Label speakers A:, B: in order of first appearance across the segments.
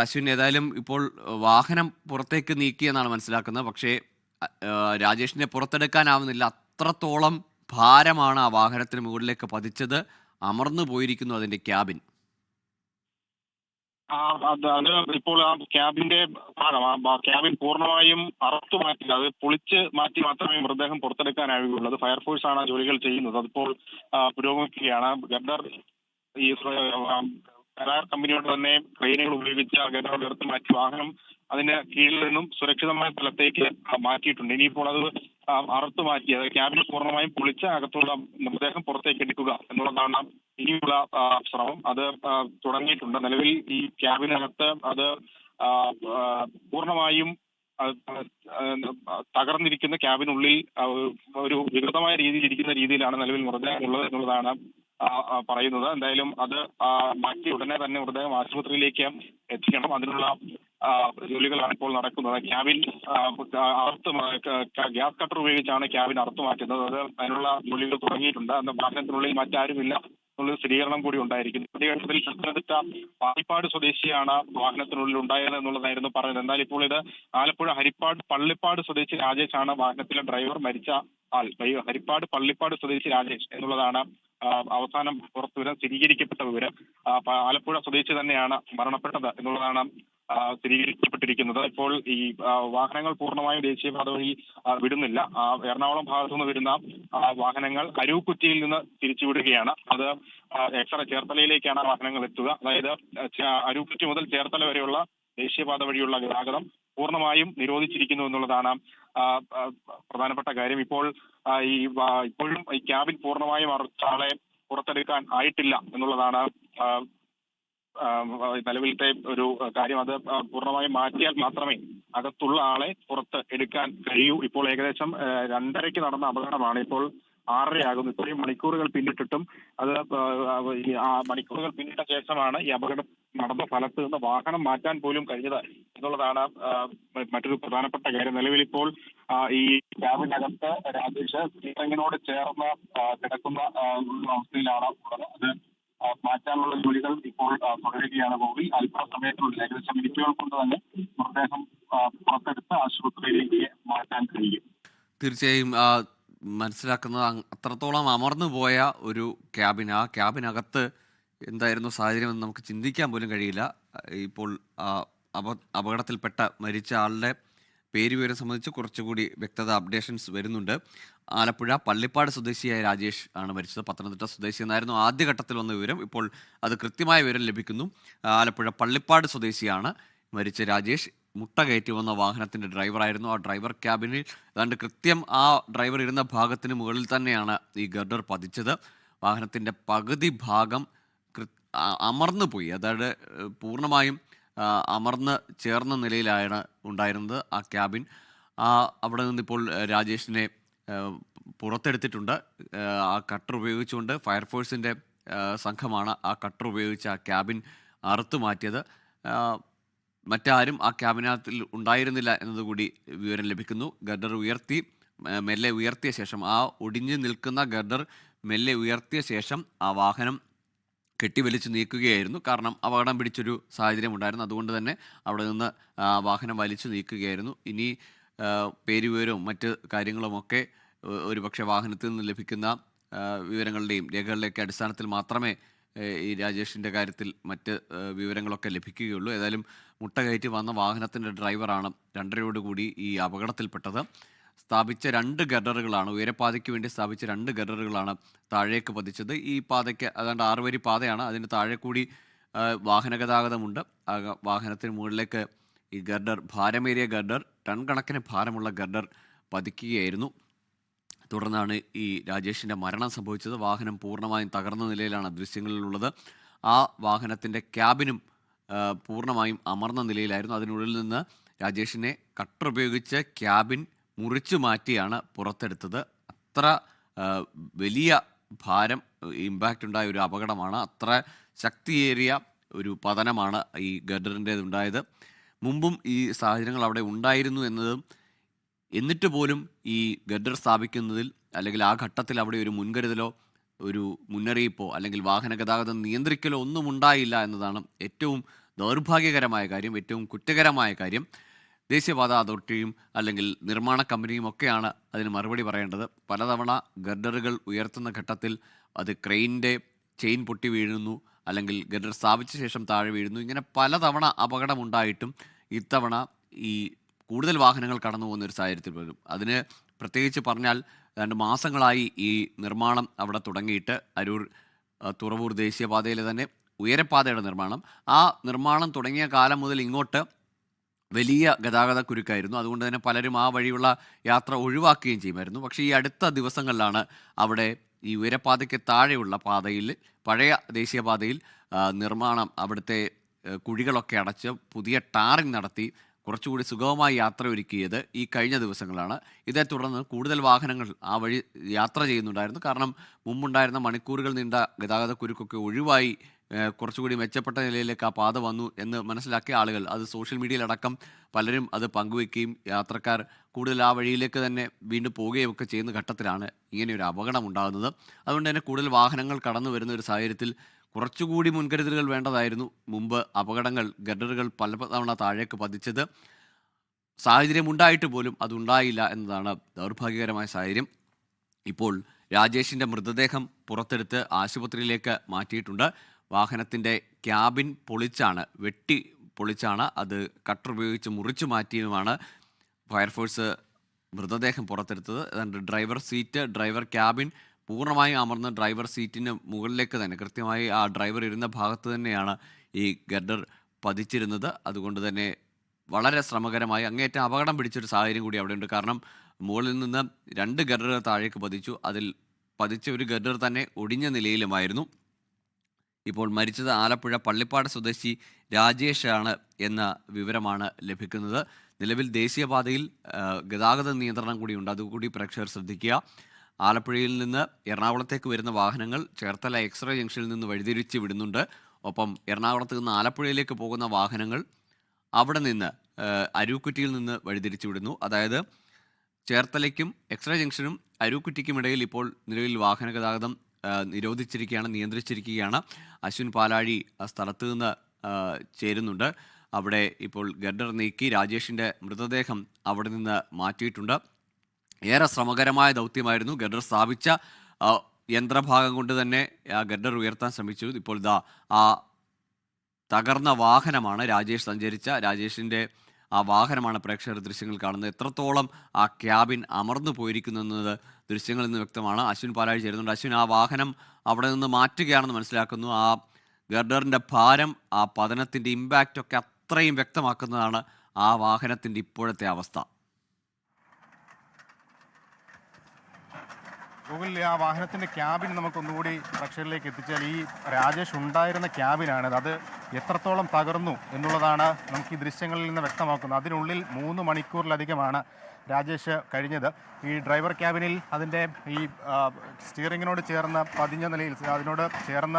A: അശ്വിൻ ഏതായാലും ഇപ്പോൾ വാഹനം പുറത്തേക്ക് നീക്കി എന്നാണ് മനസ്സിലാക്കുന്നത്. പക്ഷേ രാജേഷിനെ പുറത്തെടുക്കാനാവുന്നില്ല. അത്രത്തോളം ഭാരമാണ് ആ വാഹനത്തിന് മുകളിലേക്ക് പതിച്ചത്. അമർന്നു പോയിരിക്കുന്നു അതിന്റെ ക്യാബിൻ.
B: അത് ഇപ്പോൾ ആ ക്യാബിന്റെ ഭാഗം ആ ക്യാബിൻ പൂർണമായും അറുത്തു മാറ്റി അത് പൊളിച്ച് മാറ്റി മാത്രമേ മൃതദേഹം പുറത്തെടുക്കാനാവുകയുള്ളൂ. അത് ഫയർഫോഴ്സ് ആണ് ജോലികൾ ചെയ്യുന്നത്. അതിപ്പോൾ പുരോഗമിക്കുകയാണ്. ഗർഡർ ഈ കരാർ കമ്പനിയോട് തന്നെ ട്രെയിനുകൾ ഉപയോഗിച്ച് ഗതാഗതം എടുത്ത് മാറ്റി വാഹനം അതിന്റെ കീഴിൽ നിന്നും സുരക്ഷിതമായ സ്ഥലത്തേക്ക് മാറ്റിയിട്ടുണ്ട്. ഇനിയിപ്പോൾ അത് അറുത്തു മാറ്റി അത് ക്യാബിൻ പൂർണമായും പൊളിച്ച് അകത്തുള്ള മൃതദേഹം പുറത്തേക്ക് എടുക്കുക എന്നുള്ളതാണ് ഇനിയുള്ള ശ്രമം. അത് തുടങ്ങിയിട്ടുണ്ട്. നിലവിൽ ഈ ക്യാബിനകത്ത് അത് പൂർണമായും തകർന്നിരിക്കുന്ന ക്യാബിനുള്ളിൽ ഒരു വികൃതമായ രീതിയിൽ ഇരിക്കുന്ന രീതിയിലാണ് നിലവിൽ മൃതദേഹം ഉള്ളത് എന്നുള്ളതാണ് പറയുന്നത്. എന്തായാലും അത് മാറ്റി ഉടനെ തന്നെ മൃതദേഹം ആശുപത്രിയിലേക്ക് എത്തിക്കണം. അതിനുള്ള ജോലികളാണ് ഇപ്പോൾ നടക്കുന്നത്. ക്യാബിൻ അറുത്ത് ഗ്യാസ് കട്ടർ ഉപയോഗിച്ചാണ് ക്യാബിൻ അറുത്ത് മാറ്റുന്നത്. അത് അതിനുള്ള ജോലികൾ തുടങ്ങിയിട്ടുണ്ട്. അന്ന് വാഹനത്തിനുള്ളിൽ മറ്റാരുമില്ല എന്നുള്ള സ്ഥിരീകരണം കൂടി ഉണ്ടായിരിക്കുന്നു. പ്രതിഘട്ടത്തിൽ പത്തനംതിട്ട പാലിപ്പാട് സ്വദേശിയാണ് വാഹനത്തിനുള്ളിൽ ഉണ്ടായത് എന്നുള്ളതായിരുന്നു പറഞ്ഞത് എന്നാൽ ഇപ്പോൾ ഇത് ആലപ്പുഴ ഹരിപ്പാട് പള്ളിപ്പാട് സ്വദേശി രാജേഷ് ആണ് വാഹനത്തിലെ ഡ്രൈവർ മരിച്ച ആൾ. ഹരിപ്പാട് പള്ളിപ്പാട് സ്വദേശി രാജേഷ് എന്നുള്ളതാണ് അവസാനം പുറത്തു വരാൻ സ്ഥിരീകരിക്കപ്പെട്ട വിവരം ആലപ്പുഴ സ്വദേശി തന്നെയാണ് മരണപ്പെട്ടത് എന്നുള്ളതാണ് സ്ഥിരീകരിക്കപ്പെട്ടിരിക്കുന്നത്. ഇപ്പോൾ ഈ വാഹനങ്ങൾ പൂർണമായും ദേശീയപാത വഴി വിടുന്നില്ല. എറണാകുളം ഭാഗത്തു നിന്ന് വരുന്ന വാഹനങ്ങൾ അരൂക്കുറ്റിയിൽ നിന്ന് തിരിച്ചുവിടുകയാണ്. അത് എക്സറ ചേർത്തലയിലേക്കാണ് വാഹനങ്ങൾ എത്തുക. അതായത് അരൂക്കുറ്റി മുതൽ ചേർത്തല വരെയുള്ള ദേശീയപാത വഴിയുള്ള ഗതാഗതം പൂർണമായും നിരോധിച്ചിരിക്കുന്നു എന്നുള്ളതാണ് പ്രധാനപ്പെട്ട കാര്യം. ഇപ്പോൾ ഈ ഇപ്പോഴും ഈ ക്യാബിൻ പൂർണമായും ആളെ പുറത്തെടുക്കാൻ ആയിട്ടില്ല എന്നുള്ളതാണ് നിലവിലത്തെ ഒരു കാര്യം. അത് പൂർണമായും മാറ്റിയാൽ മാത്രമേ അകത്തുള്ള ആളെ പുറത്ത് എടുക്കാൻ കഴിയൂ. ഇപ്പോൾ ഏകദേശം രണ്ടരയ്ക്ക് നടന്ന അപകടമാണ് ഇപ്പോൾ ആറരയാകുന്നു. ഇത്രയും മണിക്കൂറുകൾ പിന്നിട്ടിട്ടും അത് മണിക്കൂറുകൾ പിന്നിട്ട ശേഷമാണ് ഈ അപകടം നടന്ന സ്ഥലത്ത് നിന്ന് വാഹനം മാറ്റാൻ പോലും കഴിഞ്ഞത് എന്നുള്ളതാണ് മറ്റൊരു പ്രധാനപ്പെട്ട കാര്യം. നിലവിൽ ഇപ്പോൾ ഈ ക്യാബിനകത്ത് രാജേഷ് ശ്രീരംഗനോട് ചേർന്ന് കിടക്കുന്ന അവസ്ഥയിലാണ് അത് മാറ്റാനുള്ള ജോലികൾ ഇപ്പോൾ തുടരുകയാണ് തുടരുകയാണ് അല്പ അല്പസമയത്തിനുള്ളിൽ ഏകദേശം മിനിറ്റുകൾ കൊണ്ട് തന്നെ മൃതദേഹം പുറത്തെടുത്ത് ആശുപത്രിയിലേക്ക് മാറ്റാൻ കഴിയും.
A: തീർച്ചയായും മനസ്സിലാക്കുന്നത് അത്രത്തോളം അമർന്നു പോയ ഒരു ക്യാബിൻ ആ ക്യാബിനകത്ത് എന്തായിരുന്നു സാഹചര്യം എന്ന് നമുക്ക് ചിന്തിക്കാൻ പോലും കഴിയില്ല. ഇപ്പോൾ അപകടത്തിൽപ്പെട്ട മരിച്ച ആളുടെ പേര് വിവരം സംബന്ധിച്ച് കുറച്ചുകൂടി വ്യക്തത അപ്ഡേഷൻസ് വരുന്നുണ്ട്. ആലപ്പുഴ പള്ളിപ്പാട് സ്വദേശിയായ രാജേഷ് ആണ് മരിച്ചത്. പത്തനംതിട്ട സ്വദേശി എന്നായിരുന്നു ആദ്യഘട്ടത്തിൽ വന്ന വിവരം. ഇപ്പോൾ അത് കൃത്യമായ വിവരം ലഭിക്കുന്നു. ആലപ്പുഴ പള്ളിപ്പാട് സ്വദേശിയാണ് മരിച്ച രാജേഷ്. മുട്ട കയറ്റി വന്ന വാഹനത്തിന്റെ ഡ്രൈവറായിരുന്നു. ആ ഡ്രൈവർ ക്യാബിനിൽ ഏതാണ്ട് കൃത്യം ആ ഡ്രൈവർ ഇരുന്ന ഭാഗത്തിന് മുകളിൽ തന്നെയാണ് ഈ ഗർഡർ പതിച്ചത്. വാഹനത്തിന്റെ പകുതി ഭാഗം അമർന്നു പോയി. അതായത് പൂർണമായും അമർന്ന് ചേർന്ന നിലയിലാണ് ഉണ്ടായിരുന്നത് ആ ക്യാബിൻ. ആ അവിടെ നിന്നിപ്പോൾ രാജേഷിനെ പുറത്തെടുത്തിട്ടുണ്ട്. ആ കട്ടർ ഉപയോഗിച്ചുകൊണ്ട് ഫയർഫോഴ്സിന്റെ സംഘമാണ് ആ കട്ടർ ഉപയോഗിച്ച് ആ ക്യാബിൻ അറുത്തു മാറ്റിയത്. മറ്റാരും ആ ക്യാബിനകത്തിൽ ഉണ്ടായിരുന്നില്ല എന്നതുകൂടി വിവരം ലഭിക്കുന്നു. ഗർഡർ ഉയർത്തി മെല്ലെ ഉയർത്തിയ ശേഷം ആ ഒടിഞ്ഞു നിൽക്കുന്ന ഗർഡർ മെല്ലെ ഉയർത്തിയ ശേഷം ആ വാഹനം കെട്ടിവലിച്ച് നീക്കുകയായിരുന്നു. കാരണം അപകടം പിടിച്ചൊരു സാഹചര്യം ഉണ്ടായിരുന്നു അതുകൊണ്ട് തന്നെ അവിടെ നിന്ന് വാഹനം വലിച്ചു നീക്കുകയായിരുന്നു. ഇനി പേരുവിവരവും പേര് വിവരവും മറ്റ് കാര്യങ്ങളുമൊക്കെ ഒരുപക്ഷെ വാഹനത്തിൽ നിന്ന് ലഭിക്കുന്ന വിവരങ്ങളുടെയും രേഖകളുടെയൊക്കെ അടിസ്ഥാനത്തിൽ മാത്രമേ ഈ രാജേഷിന്റെ കാര്യത്തിൽ മറ്റ് വിവരങ്ങളൊക്കെ ലഭിക്കുകയുള്ളൂ. ഏതായാലും മുട്ട കയറ്റി വന്ന വാഹനത്തിന്റെ ഡ്രൈവറാണ് രണ്ടരയോടുകൂടി ഈ അപകടത്തിൽപ്പെട്ടത്. സ്ഥാപിച്ച രണ്ട് ഗഡറുകളാണ് ഉയരപാതയ്ക്ക് വേണ്ടി സ്ഥാപിച്ച രണ്ട് ഗഡറുകളാണ് താഴേക്ക് പതിച്ചത്. ഈ പാതയ്ക്ക് അതാണ്ട് ആറുവരി പാതയാണ്. അതിന് താഴെ കൂടി വാഹന ഗതാഗതമുണ്ട് വാഹനത്തിന് മുകളിലേക്ക് ഈ ഗർഡർ ഭാരമേറിയ ഗർഡർ ടൺ കണക്കിന് ഭാരമുള്ള ഗർഡർ പതിക്കുകയായിരുന്നു. തുടർന്നാണ് ഈ രാജേഷിന്റെ മരണം സംഭവിച്ചത്. വാഹനം പൂർണമായും തകർന്ന നിലയിലാണ് ദൃശ്യങ്ങളിലുള്ളത്. ആ വാഹനത്തിന്റെ ക്യാബിനും പൂർണമായും അമർന്ന നിലയിലായിരുന്നു. അതിനുള്ളിൽ നിന്ന് രാജേഷിനെ കട്ടർ ഉപയോഗിച്ച് ക്യാബിൻ മുറിച്ചു മാറ്റിയാണ് പുറത്തെടുത്തത്. അത്ര വലിയ ഭാരം ഇമ്പാക്റ്റ് ഉണ്ടായ ഒരു അപകടമാണ്. അത്ര ശക്തിയേറിയ ഒരു പതനമാണ് ഈ ഗഡറിന്റേത് ഉണ്ടായത് മുമ്പും ഈ സാഹചര്യങ്ങൾ അവിടെ ഉണ്ടായിരുന്നു എന്നതും എന്നിട്ട് പോലും ഈ ഗഡർ സ്ഥാപിക്കുന്നതിൽ അല്ലെങ്കിൽ ആ ഘട്ടത്തിൽ അവിടെ ഒരു മുൻകരുതലോ ഒരു മുന്നറിയിപ്പോ അല്ലെങ്കിൽ വാഹന ഗതാഗതം നിയന്ത്രിക്കലോ ഒന്നും ഉണ്ടായില്ല എന്നതാണ് ഏറ്റവും ദൗർഭാഗ്യകരമായ കാര്യം ഏറ്റവും കുറ്റകരമായ കാര്യം. ദേശീയപാത അതോറിറ്റിയും അല്ലെങ്കിൽ നിർമ്മാണ കമ്പനിയും ഒക്കെയാണ് അതിന് മറുപടി പറയേണ്ടത്. പലതവണ ഗർഡറുകൾ ഉയർത്തുന്ന ഘട്ടത്തിൽ അത് ക്രെയിനിന്റെ ചെയിൻ പൊട്ടി വീഴുന്നു അല്ലെങ്കിൽ ഗർഡർ സ്ഥാപിച്ച ശേഷം താഴെ വീഴുന്നു. ഇങ്ങനെ പലതവണ അപകടമുണ്ടായിട്ടും ഇത്തവണ ഈ കൂടുതൽ വാഹനങ്ങൾ കടന്നു പോകുന്ന ഒരു സാഹചര്യത്തിൽ വരും. അതിന് പ്രത്യേകിച്ച് പറഞ്ഞാൽ രണ്ട് മാസങ്ങളായി ഈ നിർമ്മാണം അവിടെ തുടങ്ങിയിട്ട് അരൂർ തുറവൂർ ദേശീയപാതയിലെ തന്നെ ഉയരപ്പാതയുടെ നിർമ്മാണം. ആ നിർമ്മാണം തുടങ്ങിയ കാലം മുതൽ ഇങ്ങോട്ട് വലിയ ഗതാഗത കുരുക്കായിരുന്നു. അതുകൊണ്ട് തന്നെ പലരും ആ വഴിയുള്ള യാത്ര ഒഴിവാക്കുകയും ചെയ്യുമായിരുന്നു. പക്ഷേ ഈ അടുത്ത ദിവസങ്ങളിലാണ് അവിടെ ഈ ഉയരപ്പാതയ്ക്ക് താഴെയുള്ള പാതയിൽ പഴയ ദേശീയപാതയിൽ നിർമ്മാണം അവിടുത്തെ കുഴികളൊക്കെ അടച്ച് പുതിയ ടാറിങ് നടത്തി കുറച്ചുകൂടി സുഗമമായി യാത്ര ഒരുക്കിയത് ഈ കഴിഞ്ഞ ദിവസങ്ങളാണ്. ഇതേ തുടർന്ന് കൂടുതൽ വാഹനങ്ങൾ ആ വഴി യാത്ര ചെയ്യുന്നുണ്ടായിരുന്നു. കാരണം മുമ്പുണ്ടായിരുന്ന മണിക്കൂറുകൾ നീണ്ട ഗതാഗത കുരുക്കൊക്കെ ഒഴിവായി കുറച്ചുകൂടി മെച്ചപ്പെട്ട നിലയിലേക്ക് ആ പാത വന്നു എന്ന് മനസ്സിലാക്കിയ ആളുകൾ അത് സോഷ്യൽ മീഡിയയിലടക്കം പലരും അത് പങ്കുവെക്കുകയും യാത്രക്കാർ കൂടുതൽ ആ വഴിയിലേക്ക് തന്നെ വീണ്ടും പോവുകയും ഒക്കെ ചെയ്യുന്ന ഘട്ടത്തിലാണ് ഇങ്ങനെ ഒരു അപകടം ഉണ്ടാകുന്നത്. അതുകൊണ്ട് തന്നെ കൂടുതൽ വാഹനങ്ങൾ കടന്നു വരുന്ന ഒരു സാഹചര്യത്തിൽ കുറച്ചുകൂടി മുൻകരുതലുകൾ വേണ്ടതായിരുന്നു. മുമ്പ് അപകടങ്ങൾ ഗഡറുകൾ പല തവണ താഴേക്ക് പതിച്ചത്. സാഹചര്യം ഉണ്ടായിട്ട് പോലും അതുണ്ടായില്ല എന്നതാണ് ദൗർഭാഗ്യകരമായ സാഹചര്യം. ഇപ്പോൾ രാജേഷിന്റെ മൃതദേഹം പുറത്തെടുത്ത് ആശുപത്രിയിലേക്ക് മാറ്റിയിട്ടുണ്ട്. വാഹനത്തിന്റെ ക്യാബിൻ പൊളിച്ചാണ് വെട്ടി പൊളിച്ചാണ് അത് കട്ടർ ഉപയോഗിച്ച് മുറിച്ചു മാറ്റിയുമാണ് ഫയർഫോഴ്സ് മൃതദേഹം പുറത്തെടുത്തത്. ഡ്രൈവർ സീറ്റ് ഡ്രൈവർ ക്യാബിൻ പൂർണമായും അമർന്ന് ഡ്രൈവർ സീറ്റിന് മുകളിലേക്ക് തന്നെ കൃത്യമായി ആ ഡ്രൈവർ ഇരുന്ന ഭാഗത്ത് തന്നെയാണ് ഈ ഗർഡർ പതിച്ചിരുന്നത്. അതുകൊണ്ട് തന്നെ വളരെ ശ്രമകരമായി അങ്ങേറ്റം അപകടം പിടിച്ചൊരു സാഹചര്യം കൂടി അവിടെയുണ്ട്. കാരണം മുകളിൽ നിന്ന് രണ്ട് ഗർഡർ താഴേക്ക് പതിച്ചു. അതിൽ പതിച്ച ഒരു ഗർഡർ തന്നെ ഒടിഞ്ഞ നിലയിലുമായിരുന്നു. ഇപ്പോൾ മരിച്ചത് ആലപ്പുഴ പള്ളിപ്പാട് സ്വദേശി രാജേഷാണ് എന്ന വിവരമാണ് ലഭിക്കുന്നത്. നിലവിൽ ദേശീയപാതയിൽ ഗതാഗത നിയന്ത്രണം കൂടിയുണ്ട്. അതുകൂടി പ്രേക്ഷകർ ശ്രദ്ധിക്കുക. ആലപ്പുഴയിൽ നിന്ന് എറണാകുളത്തേക്ക് വരുന്ന വാഹനങ്ങൾ ചേർത്തല എക്സ്റേ ജംഗ്ഷനിൽ നിന്ന് വഴിതിരിച്ച് വിടുന്നുണ്ട്. ഒപ്പം എറണാകുളത്ത് നിന്ന് ആലപ്പുഴയിലേക്ക് പോകുന്ന വാഹനങ്ങൾ അവിടെ നിന്ന് അരൂക്കുറ്റിയിൽ നിന്ന് വഴിതിരിച്ചു വിടുന്നു. അതായത് ചേർത്തലയ്ക്കും എക്സ്റേ ജംഗ്ഷനും അരൂക്കുറ്റിക്കും ഇടയിൽ ഇപ്പോൾ നിലവിൽ വാഹന ഗതാഗതം നിരോധിച്ചിരിക്കുകയാണ് നിയന്ത്രിച്ചിരിക്കുകയാണ്. അശ്വിൻ പാലാഴി ആ സ്ഥലത്ത് നിന്ന് ചേരുന്നുണ്ട്. അവിടെ ഇപ്പോൾ ഗഡർ നീക്കി രാജേഷിന്റെ മൃതദേഹം അവിടെ നിന്ന് മാറ്റിയിട്ടുണ്ട്. ഏറെ ശ്രമകരമായ ദൗത്യമായിരുന്നു ഗഡർ സ്ഥാപിച്ച യന്ത്രഭാഗം കൊണ്ട് തന്നെ ആ ഗഡർ ഉയർത്താൻ ശ്രമിച്ചു. ഇപ്പോൾ ഇതാ ആ തകർന്ന വാഹനമാണ് രാജേഷ് സഞ്ചരിച്ച. രാജേഷിന്റെ ആ വാഹനമാണ് പ്രേക്ഷകർ ദൃശ്യങ്ങൾ കാണുന്നത്. എത്രത്തോളം ആ ക്യാബിൻ അമർന്നു പോയിരിക്കുന്നു എന്നത് ദൃശ്യങ്ങളിൽ നിന്ന് വ്യക്തമാണ്. അശ്വിൻ പാലാഴി ചേരുന്നുണ്ട്. അശ്വിൻ ആ വാഹനം അവിടെ നിന്ന് മാറ്റുകയാണെന്ന് മനസ്സിലാക്കുന്നു. ആ ഗർഡറിന്റെ ഭാരം ആ പതനത്തിന്റെ ഇമ്പാക്റ്റൊക്കെ അത്രയും വ്യക്തമാക്കുന്നതാണ് ആ വാഹനത്തിന്റെ ഇപ്പോഴത്തെ അവസ്ഥ.
C: ഗൂഗിളിൽ ആ വാഹനത്തിന്റെ ക്യാബിൻ നമുക്കൊന്നുകൂടി പ്രേക്ഷകരിലേക്ക് എത്തിച്ചാൽ ഈ രാജേഷ് ഉണ്ടായിരുന്ന ക്യാബിനാണ് അത് എത്രത്തോളം തകർന്നു എന്നുള്ളതാണ് നമുക്ക് ഈ ദൃശ്യങ്ങളിൽ നിന്ന് വ്യക്തമാക്കുന്നത്. അതിനുള്ളിൽ മൂന്ന് മണിക്കൂറിലധികമാണ് രാജേഷ് കഴിഞ്ഞത്. ഈ ഡ്രൈവർ ക്യാബിനിൽ അതിന്റെ ഈ സ്റ്റിയറിങ്ങിനോട് ചേർന്ന് പതിഞ്ഞ നിലയിൽ അതിനോട് ചേർന്ന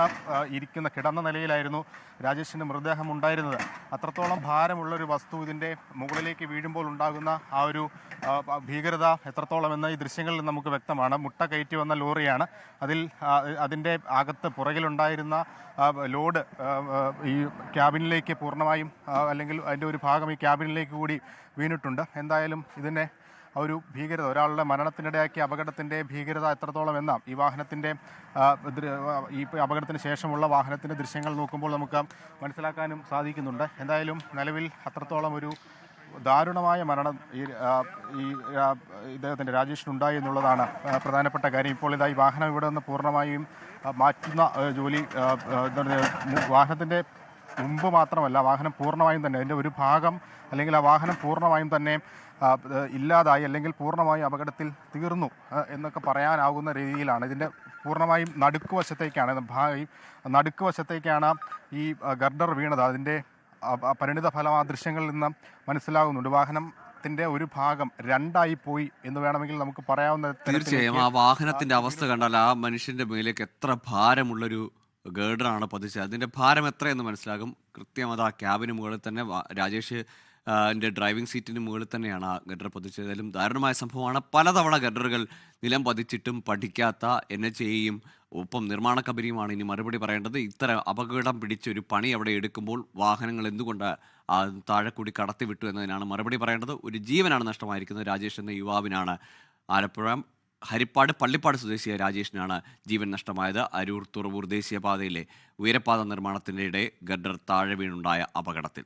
C: ഇരിക്കുന്ന കിടന്ന നിലയിലായിരുന്നു രാജേഷിന്റെ മൃതദേഹം ഉണ്ടായിരുന്നത്. അത്രത്തോളം ഭാരമുള്ളൊരു വസ്തു ഇതിന്റെ മുകളിലേക്ക് വീഴുമ്പോൾ ഉണ്ടാകുന്ന ആ ഒരു ഭീകരത എത്രത്തോളം എന്ന് ഈ ദൃശ്യങ്ങളിൽ നമുക്ക് വ്യക്തമാണ്. മുട്ട കയറ്റി വന്ന ലോറിയാണ്. അതിൽ അതിന്റെ അകത്ത് പുറകിലുണ്ടായിരുന്ന ലോഡ് ഈ ക്യാബിനിലേക്ക് പൂർണമായും അല്ലെങ്കിൽ അതിന്റെ ഒരു ഭാഗം ഈ ക്യാബിനിലേക്ക് കൂടി വീണിട്ടുണ്ട്. എന്തായാലും ഇതിനെ ഒരു ഭീകരത ഒരാളുടെ മരണത്തിനിടയാക്കിയ അപകടത്തിന്റെ ഭീകരത എത്രത്തോളം എന്ന ഈ വാഹനത്തിന്റെ ഈ അപകടത്തിന് ശേഷമുള്ള വാഹനത്തിന്റെ ദൃശ്യങ്ങൾ നോക്കുമ്പോൾ നമുക്ക് മനസ്സിലാക്കാനും സാധിക്കുന്നുണ്ട്. എന്തായാലും നിലവിൽ അത്രത്തോളം ഒരു ദാരുണമായ മരണം ഈ ഈ ഇദ്ദേഹത്തിന്റെ രാജേഷിനുണ്ടായി എന്നുള്ളതാണ് പ്രധാനപ്പെട്ട കാര്യം. ഇപ്പോൾ ഇതാ ഈ വാഹനം ഇവിടെ നിന്ന് പൂർണമായും മാറ്റുന്ന ജോലി വാഹനത്തിന്റെ മുമ്പ് മാത്രമല്ല വാഹനം പൂർണമായും തന്നെ അതിന്റെ ഒരു ഭാഗം അല്ലെങ്കിൽ ആ വാഹനം പൂർണമായും തന്നെ ഇല്ലാതായി അല്ലെങ്കിൽ പൂർണമായും അപകടത്തിൽ തീർന്നു എന്നൊക്കെ പറയാനാകുന്ന രീതിയിലാണ്. ഇതിന്റെ പൂർണമായും നടുക്ക് വശത്തേക്കാണ് നടുക്ക് വശത്തേക്കാണ് ഈ ഗർഡർ വീണത്. അതിന്റെ പരിണിത ഫലം ആ ദൃശ്യങ്ങളിൽ നിന്ന് മനസ്സിലാകുന്നുണ്ട് വാഹനത്തിന്റെ ഒരു ഭാഗം രണ്ടായി പോയി എന്ന് വേണമെങ്കിൽ നമുക്ക് പറയാവുന്ന
A: തീർച്ചയായും ആ വാഹനത്തിന്റെ അവസ്ഥ കണ്ടാൽ ആ മനുഷ്യന്റെ മേലേക്ക് എത്ര ഭാരമുള്ളൊരു ഗേഡറാണ് പതിച്ചത്. അതിന്റെ ഭാരം എത്രയെന്ന് മനസ്സിലാകും. കൃത്യം അത് ആ ക്യാബിന് മുകളിൽ തന്നെ രാജേഷ് എന്റെ ഡ്രൈവിംഗ് സീറ്റിന് മുകളിൽ തന്നെയാണ് ആ ഗഡർ പതിച്ചത്. ഏതായാലും ദാരുണമായ സംഭവമാണ് പലതവണ ഗഡറുകൾ നിലം പതിച്ചിട്ടും പഠിക്കാത്ത എൻ എച്ച് എയും ഒപ്പം നിർമ്മാണ കമ്പനിയുമാണ് ഇനി മറുപടി പറയേണ്ടത്. ഇത്തരം അപകടം പിടിച്ച ഒരു പണി അവിടെ എടുക്കുമ്പോൾ വാഹനങ്ങൾ എന്തുകൊണ്ട് താഴെ കൂടി കടത്തിവിട്ടു എന്നതിനാണ് മറുപടി പറയേണ്ടത്. ഒരു ജീവനാണ് നഷ്ടമായിരിക്കുന്നത് രാജേഷ് എന്ന യുവാവിനാണ് ആലപ്പുഴ ഹരിപ്പാട് പള്ളിപ്പാട് സ്വദേശിയായ രാജേഷിനാണ് ജീവൻ നഷ്ടമായത്. അരൂർ തുറവൂർ ദേശീയപാതയിലെ ഉയരപാത നിർമ്മാണത്തിനിടെ ഗഡർ താഴെ വീണുണ്ടായ അപകടത്തിൽ.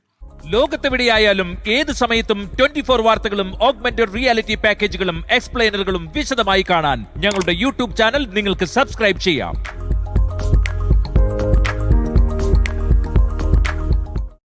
D: ലോകത്തെവിടെയായാലും ഏത് സമയത്തും ട്വന്റി ഫോർ വാർത്തകളും ഓഗ്മെന്റഡ് റിയാലിറ്റി പാക്കേജുകളും എക്സ്പ്ലെയിനറുകളും വിശദമായി കാണാൻ ഞങ്ങളുടെ യൂട്യൂബ് ചാനൽ നിങ്ങൾക്ക് സബ്സ്ക്രൈബ് ചെയ്യാം.